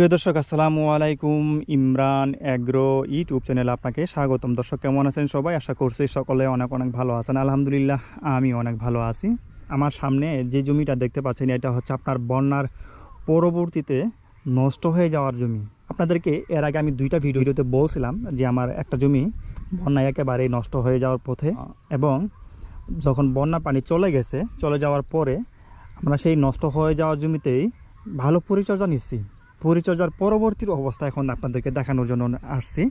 প্রিয় দর্শক, আসসালামু আলাইকুম। ইমরান অ্যাগ্রো ইউটিউব চ্যানেল আপনাকে স্বাগতম। দর্শক, কেমন আছেন সবাই? আশা করছি সকলে অনেক অনেক ভালো আছেন। আলহামদুলিল্লাহ আমি অনেক ভালো আছি। আমার সামনে যে জমিটা দেখতে পাচ্ছেন, এটা হচ্ছে আপনার বন্যার পরবর্তীতে নষ্ট হয়ে যাওয়ার জমি। আপনাদেরকে এর আগে আমি দুইটা ভিডিওতে বলছিলাম যে আমার একটা জমি বন্যায় একেবারেই নষ্ট হয়ে যাওয়ার পথে এবং যখন বন্যা পানি চলে গেছে, চলে যাওয়ার পরে আমরা সেই নষ্ট হয়ে যাওয়ার জমিতেই ভালো পরিচর্যা নিচ্ছি। পরিচর্যার পরবর্তীর অবস্থা এখন আপনাদেরকে দেখানোর জন্য আসছি।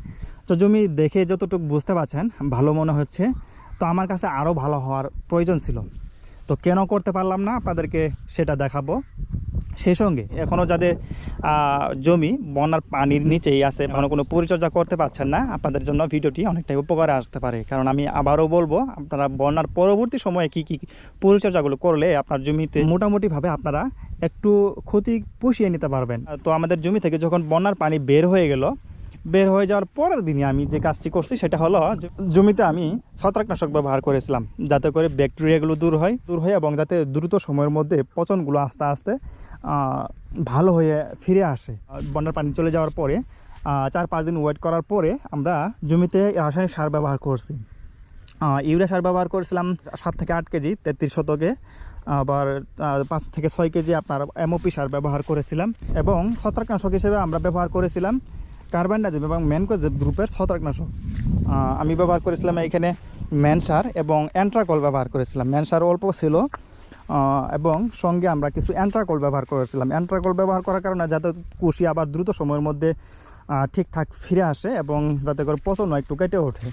তো জমি দেখে যতটুকু বুঝতে পারছেন, ভালো মনে হচ্ছে। তো আমার কাছে আরও ভালো হওয়ার প্রয়োজন ছিল। তো কেন করতে পারলাম না? আপনাদেরকে সেটা দেখাবো। সেই সঙ্গে এখনও যাদের জমি, বন্যার পানির নিচেই আছে এখনও কোনো পরিচর্যা করতে পারছেন না, আপনাদের জন্য ভিডিওটি অনেকটাই উপকারে আসতে পারে। কারণ আমি আবারও বলব, আপনারা বন্যার পরবর্তী সময়ে কি কি পরিচর্যাগুলো করলে আপনার জমিতে মোটামুটিভাবে আপনারা একটু ক্ষতি পুষিয়ে নিতে পারবেন। তো আমাদের জমি থেকে যখন বন্যার পানি বের হয়ে গেল বের হয়ে যাওয়ার পরের দিনই আমি যে কাজটি করছি সেটা হলো, জমিতে আমি ছত্রাকনাশক ব্যবহার করেছিলাম, যাতে করে ব্যাকটেরিয়াগুলো দূর হয় দূর হয় এবং যাতে দ্রুত সময়ের মধ্যে পচনগুলো আস্তে আস্তে ভালো হয়ে ফিরে আসে। বন্যার পানি চলে যাওয়ার পরে চার পাঁচ দিন ওয়েট করার পরে আমরা জমিতে রাসায়নিক সার ব্যবহার করছি। ইউরিয়া সার ব্যবহার করেছিলাম সাত থেকে আট কেজি, তেত্রিশ শতকে, আবার পাঁচ থেকে ছয় কেজি আপনার এমওপি সার ব্যবহার করেছিলাম এবং ছত্রাকনাশক হিসেবে আমরা ব্যবহার করেছিলাম। কার্বানডাজিম এবং ম্যানকোজেব গ্রুপের ছত্রাকনাশক। আমি ব্যবহার করেছিলাম এখানে ম্যান সার এবং অ্যান্ট্রাকল ব্যবহার করেছিলাম। ম্যান সার অল্প ছিল এবং সঙ্গে আমরা কিছু অ্যান্ট্রাকল ব্যবহার করেছিলাম। অ্যান্ট্রাকল ব্যবহার করার কারণে যাতে কুশি আবার দ্রুত সময়ের মধ্যে ঠিকঠাক ফিরে আসে এবং যাতে করে পচন একটু কেটে ওঠে।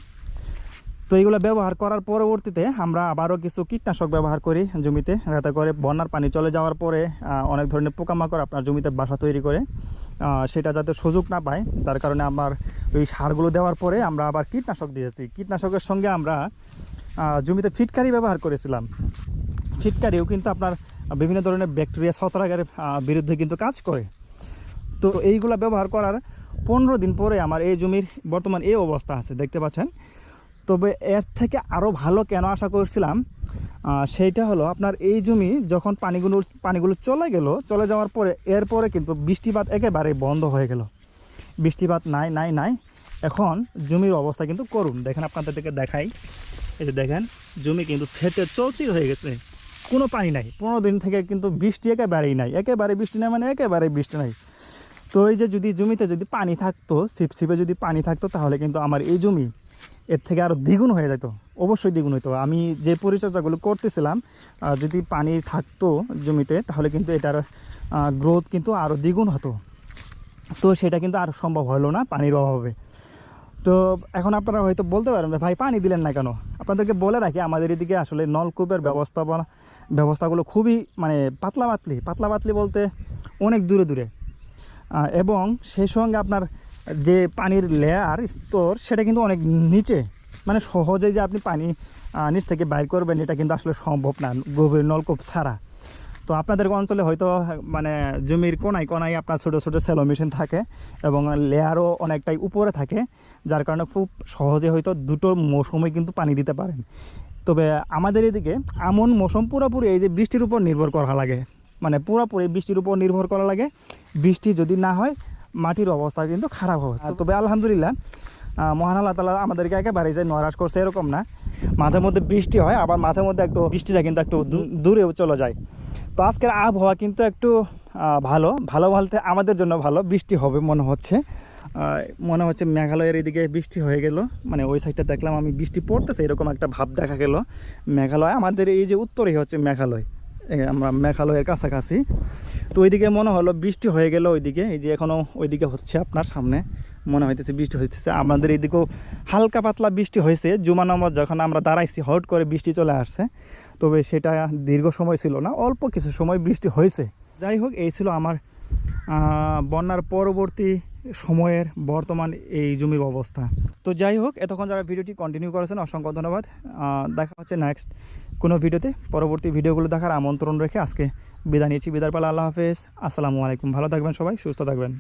তো এইগুলো ব্যবহার করার পরবর্তীতে আমরা আবারও কিছু কীটনাশক ব্যবহার করি জমিতে, যাতে করে বন্যার পানি চলে যাওয়ার পরে অনেক ধরনের পোকামাকড় আপনার জমিতে বাসা তৈরি করে। সেটা যাতে সুযোগ না পায়, তার কারণে আমার ওই সারগুলো দেওয়ার পরে আমরা আবার কীটনাশক দিয়েছি। কীটনাশকের সঙ্গে আমরা জমিতে ফিটকারি ব্যবহার করেছিলাম। ফিটকারিও কিন্তু আপনার বিভিন্ন ধরনের ব্যাকটেরিয়া, ছত্রাকের বিরুদ্ধে কিন্তু কাজ করে। তো এইগুলা ব্যবহার করার পনেরো দিন পরে আমার এই জমির বর্তমান এই অবস্থা আছে, দেখতে পাচ্ছেন। তবে এর থেকে আরও ভালো কেন আশা করছিলাম সেইটা হলো আপনার এই জমি যখন পানিগুলো পানিগুলো চলে গেল, চলে যাওয়ার পরে এরপরে কিন্তু বৃষ্টিপাত একেবারে বন্ধ হয়ে গেল। বৃষ্টিপাত নাই নাই নাই। এখন জমির অবস্থা কিন্তু করুন। দেখেন আপনাদেরকে দেখাই। এই যে দেখেন, জমি কিন্তু ফেটে চৌচির হয়ে গেছে। কোনো পানি নাই। পনেরো দিন থেকে কিন্তু বৃষ্টি একেবারেই নাই। একেবারে বৃষ্টি নাই মানে একেবারে বৃষ্টি নাই। তো এই যে যদি জমিতে যদি পানি থাকতো ছিপছিপে যদি পানি থাকতো, তাহলে কিন্তু আমার এই জমি এর থেকে আরও দ্বিগুণ হয়ে যেত অবশ্যই দ্বিগুণ হতো আমি যে পরিচর্যাগুলো করতেছিলাম যদি পানি থাকতো জমিতে, তাহলে কিন্তু এটার গ্রোথ কিন্তু আরও দ্বিগুণ হতো। তো সেটা কিন্তু আর সম্ভব হলো না পানির অভাবে। তো এখন আপনারা হয়তো বলতে পারেন ভাই, পানি দিলেন না কেন? আপনাদেরকে বলে রাখি, আমাদের এদিকে আসলে নলকূপের ব্যবস্থাপনা, ব্যবস্থাগুলো খুবই মানে পাতলা পাতলি পাতলা পাতলি বলতে অনেক দূরে দূরে। এবং সেই সঙ্গে আপনার যে পানির লেয়ার স্তর, সেটা কিন্তু অনেক নিচে। মানে সহজে যে আপনি পানি নিচ থেকে বাইর করবেন, এটা কিন্তু আসলে সম্ভব না, গভীর নলকূপ ছাড়া। তো আপনাদের অঞ্চলে হয়তো মানে জমির কোনায় কোনায় আপনার ছোটো ছোটো সেলো মেশিন থাকে এবং লেয়ারও অনেকটাই উপরে থাকে, যার কারণে খুব সহজে হয়তো দুটো মৌসুমে কিন্তু পানি দিতে পারেন। তবে আমাদের এদিকে এমন মৌসুম পুরোপুরি এই যে বৃষ্টির উপর নির্ভর করা লাগে। মানে পুরোপুরি বৃষ্টির উপর নির্ভর করা লাগে। বৃষ্টি যদি না হয় মাটির অবস্থা কিন্তু খারাপ হবে। তবে আলহামদুলিল্লাহ মহান আল্লাহ তালা আমাদেরকে একেবারে যে নৈরাশ করছে এরকম না। মাঝে মধ্যে বৃষ্টি হয় আবার মাঝে মধ্যে একটু বৃষ্টিটা কিন্তু একটু দূরেও চলে যায়। তো আজকের আবহাওয়া কিন্তু একটু ভালো ভালো বলতে আমাদের জন্য ভালো বৃষ্টি হবে মনে হচ্ছে। মনে হচ্ছে মেঘালয়ের এদিকে বৃষ্টি হয়ে গেল মানে ওই সাইডটা দেখলাম আমি বৃষ্টি পড়তেছে এরকম একটা ভাব দেখা গেল। মেঘালয় আমাদের এই যে উত্তরেই হচ্ছে মেঘালয়। আমরা মেঘালয়ের কাছাকাছি। তো ওইদিকে মনে হলো বৃষ্টি হয়ে গেল ওইদিকে, এই যে এখনও ওইদিকে হচ্ছে আপনার সামনে, মনে হইতেছে বৃষ্টি হইতেছে। আমাদের এইদিকেও হালকা পাতলা বৃষ্টি হয়েছে, জুমা নামাজ যখন আমরা দাঁড়াইছি হট করে বৃষ্টি চলে আসছে। তবে সেটা দীর্ঘ সময় ছিল না, অল্প কিছু সময় বৃষ্টি হয়েছে। যাই হোক, এই ছিল আমার বন্যার পরবর্তী সময়ের বর্তমান এই জমির অবস্থা। তো যাই হোক, এতক্ষণ যারা ভিডিওটি কন্টিনিউ করেছেন, অসংখ্য ধন্যবাদ। দেখা হচ্ছে নেক্সট কোনো ভিডিওতে। পরবর্তী ভিডিওগুলো দেখার আমন্ত্রণ রেখে আজকে বিদায় নিয়েছি। বিদায় পালা, আল্লাহ হাফেজ। আসসালামু আলাইকুম। ভালো থাকবেন সবাই, সুস্থ থাকবেন।